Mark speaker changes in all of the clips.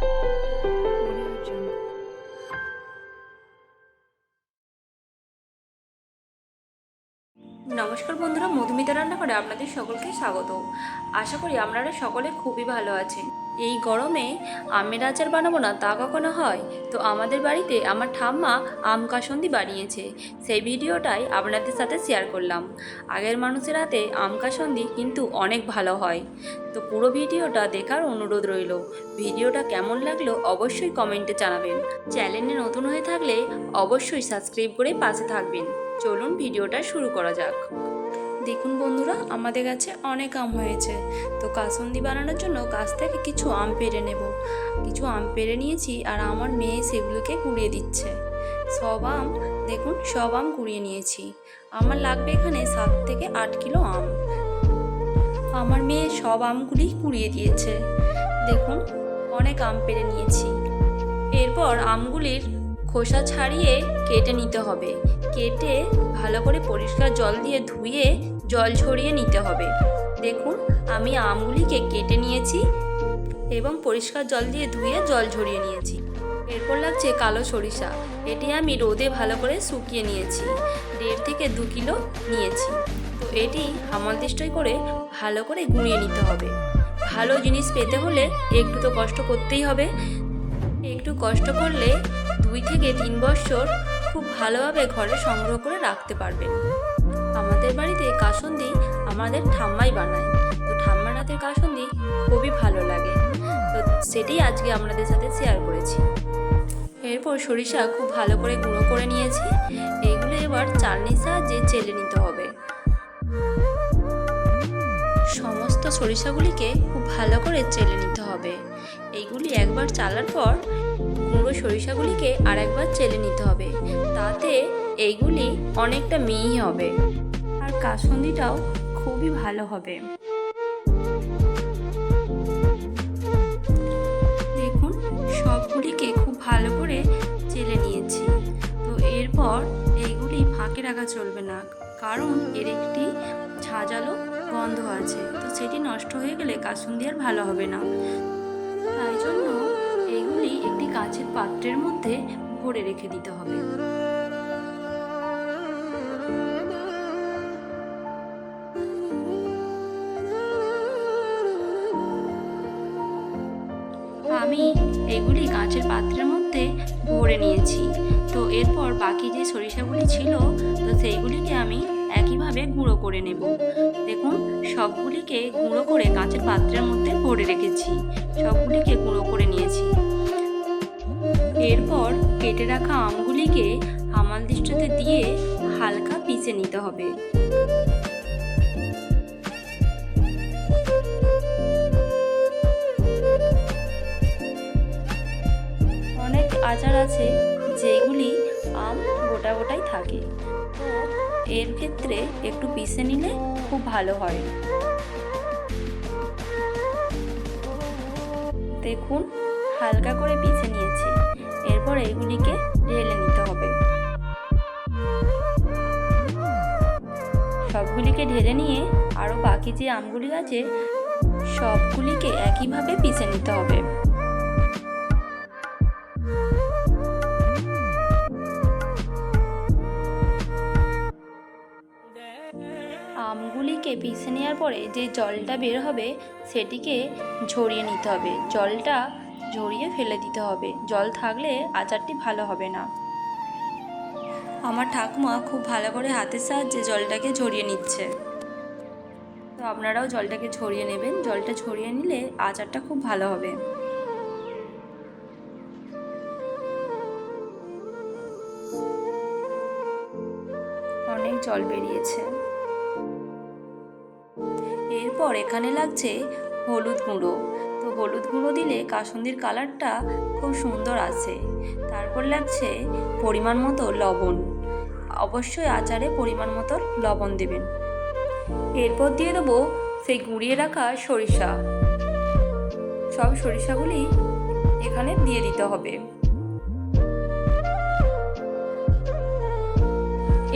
Speaker 1: thank you
Speaker 2: নমস্কার বন্ধুরা, মধুমিতা রান্নাঘরে আপনাদের সকলকে স্বাগত। আশা করি আপনারা সকলে খুবই ভালো আছেন। এই গরমে আমের আচার বানাবো না, তা কখনো হয়? তো আমাদের বাড়িতে আমার ঠাম্মা আম কাসন্দি বানিয়েছে। সেই ভিডিওটাই আপনাদের সাথে শেয়ার করলাম। আগের মানুষের হাতে আম কাসন্দি কিন্তু অনেক ভালো হয়। তো পুরো ভিডিওটা দেখার অনুরোধ রইল। ভিডিওটা কেমন লাগল অবশ্যই কমেন্টে জানাবেন। চ্যানেলে নতুন হয়ে থাকলে অবশ্যই সাবস্ক্রাইব করে পাশে থাকবেন। চলুন ভিডিওটা শুরু করা যাক। দেখুন বন্ধুরা, আমাদের কাছে অনেক আম হয়েছে। তো কাসন্দি বানানোর জন্য গাছ থেকে কিছু আম পেড়ে নেব। কিছু আম পেড়ে নিয়েছি আর আমার মেয়ে সেগুলোকে কুড়িয়ে দিচ্ছে। সব আম, দেখুন, সব আম কুড়িয়ে নিয়েছি। আমার লাগবে এখানে সাত থেকে আট কিলো আম। আমার মেয়ে সব আমগুলি কুড়িয়ে দিয়েছে। দেখুন, অনেক আম পেড়ে নিয়েছি। এরপর আমগুলির খোসা ছাড়িয়ে কেটে নিতে হবে। কেটে ভালো করে পরিষ্কার জল দিয়ে ধুয়ে জল ঝরিয়ে নিতে হবে। দেখুন, আমি আমগুলিকে কেটে নিয়েছি এবং পরিষ্কার জল দিয়ে ধুয়ে জল ঝরিয়ে নিয়েছি। এরপর লাগছে কালো সরিষা। এটি আমি রোদে ভালো করে শুকিয়ে নিয়েছি। দেড় থেকে দু কিলো নিয়েছি। তো এটি হামালদিষ্টই করে ভালো করে গুঁড়িয়ে নিতে হবে। ভালো জিনিস পেতে হলে একটু তো কষ্ট করতেই হবে। একটু কষ্ট করলে দুই থেকে তিন বছর খুব ভালোভাবে ঘরে সংগ্রহ করে রাখতে পারবেন। আমাদের বাড়িতে কাসন্দি আমাদের ঠাম্মাই বানায়। তো ঠাম্মার হাতের কাসন্দি খুবই ভালো লাগে। তো সেটাই আজকে আপনাদের সাথে শেয়ার করেছি। এরপর সরিষা খুব ভালো করে গুঁড়ো করে নিয়েছি। এইগুলো এবার চালনির সাহায্যে চেলে নিতে হবে। সমস্ত সরিষাগুলিকে খুব ভালো করে চেলে নিতে হবে। এইগুলি একবার চালার পর গুঁড়ো সরিষাগুলিকে আর একবার চেলে নিতে হবে। তাতে এইগুলি অনেকটা মিহি হবে। আর কাসন্দিটাও খুবই ভালো হবে। দেখুন, সবগুলিকে খুব ভালো করে চেলে নিয়েছি। তো এরপর এইগুলি ফাঁকে রাখা চলবে না, কারণ এর একটি ঝাঁঝালো গন্ধ আছে। তো সেটি নষ্ট হয়ে গেলে কাসুন্দি আর ভালো হবে না। তাই জন্য এগুলি একটি কাঁচের পাত্রের মধ্যে ভরে রেখে দিতে হবে। আমি এগুলি কাঁচের পাত্রের মধ্যে ভরে নিয়েছি। তো এরপর বাকি যে সরিষাগুলি ছিল, তো সেইগুলিকে আমি একইভাবে গুঁড়ো করে নেব। দেখুন, সবগুলিকে গুঁড়ো করে কাঁচের পাত্রের মধ্যে ভরে রেখেছি। সবগুলিকে গুঁড়ো করে নিয়েছি। এরপর কেটে রাখা আমগুলিকে হামাল দৃষ্টতে দিয়ে হালকা পিষে নিতে হবে। অনেক আচার আছে যেগুলি আম গোটা গোটাই থাকে। এর ক্ষেত্রে একটু পিষে নিলে খুব ভালো হয়। দেখুন, হালকা করে পিছে নিয়েছি। এরপর এইগুলিকে ঢেলে নিতে হবে। সবগুলিকে ঢেলে নিয়ে আরও বাকি যে আমগুলি আছে, সবগুলিকে একইভাবে পিষে নিতে হবে। আমগুলিকে পিষে নেওয়ার পরে যে জলটা বের হবে, সেটিকে ঝরিয়ে নিতে হবে। জলটা ঝরিয়ে ফেলে দিতে হবে। জল থাকলে আচারটি ভালো হবে না। আমার ঠাকুমা খুব ভালো করে হাতের সাহায্যে জলটাকে ঝরিয়ে নিচ্ছে। তো আপনারাও জলটাকে ঝরিয়ে নেবেন। জলটা ঝরিয়ে নিলে আচারটা খুব ভালো হবে। অনেক জল বেরিয়েছে। এরপর এখানে লাগছে হলুদ গুঁড়ো। হলুদ গুঁড়ো দিলে কাসুন্দির কালারটা খুব সুন্দর আছে। তারপর লাগছে পরিমাণ মতো লবণ। অবশ্যই আচারে পরিমাণ মতো লবণ দেবেন। এরপর দিয়ে দেবো সেই গুঁড়িয়ে রাখা সরিষা। সব সরিষাগুলি এখানে দিয়ে দিতে হবে।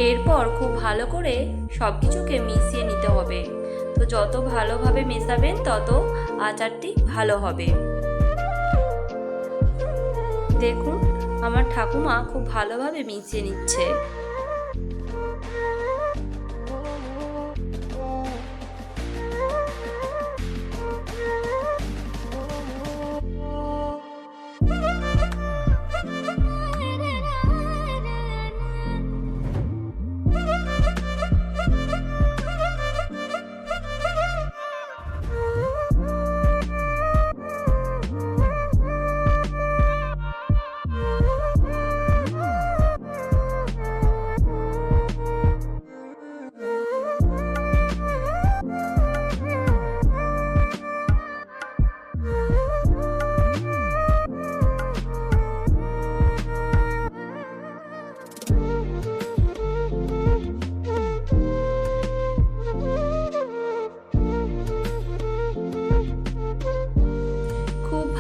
Speaker 2: এরপর খুব ভালো করে সব কিছুকে মিশিয়ে নিতে হবে। তো যত ভালোভাবে মেশাবেন, তত আচারটি ভালো হবে। দেখুন, আমার ঠাকুমা খুব ভালোভাবে মিশিয়ে নিচ্ছে।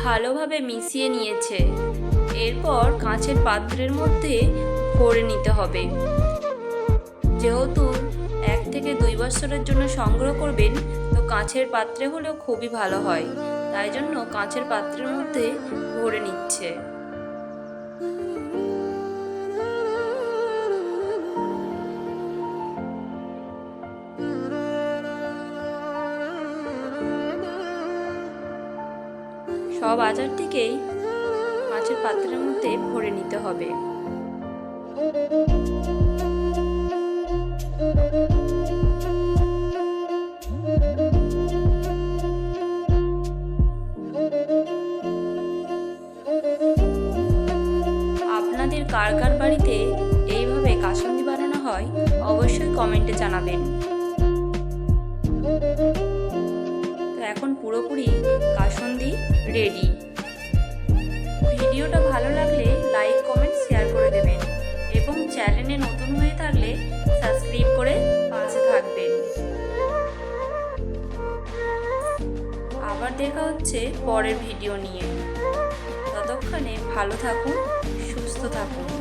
Speaker 2: ভালোভাবে মিশিয়ে নিয়েছে। এরপর কাঁচের পাত্রের মধ্যে ভরে নিতে হবে। যেহেতু এক থেকে দুই বছরের জন্য সংগ্রহ করবেন, তো কাঁচের পাত্রে হলেও খুবই ভালো হয়। তাই জন্য কাঁচের পাত্রের মধ্যে ভরে নিচ্ছে। সব আচারটিকেই মাছের পাত্রের মধ্যে ভরে নিতে হবে। আপনাদের কার কার বাড়িতে এইভাবে কাসন্দি বানানো হয়, অবশ্যই কমেন্টে জানাবেন। রেডি ভিডিওটা ভালো লাগলে লাইক কমেন্ট শেয়ার করে দেবেন এবং চ্যানেলে নতুন হয়ে থাকলে সাবস্ক্রাইব করে পাশে থাকবেন। আবার দেখা হচ্ছে পরের ভিডিও নিয়ে। ততক্ষণে ভালো থাকুন, সুস্থ থাকুন।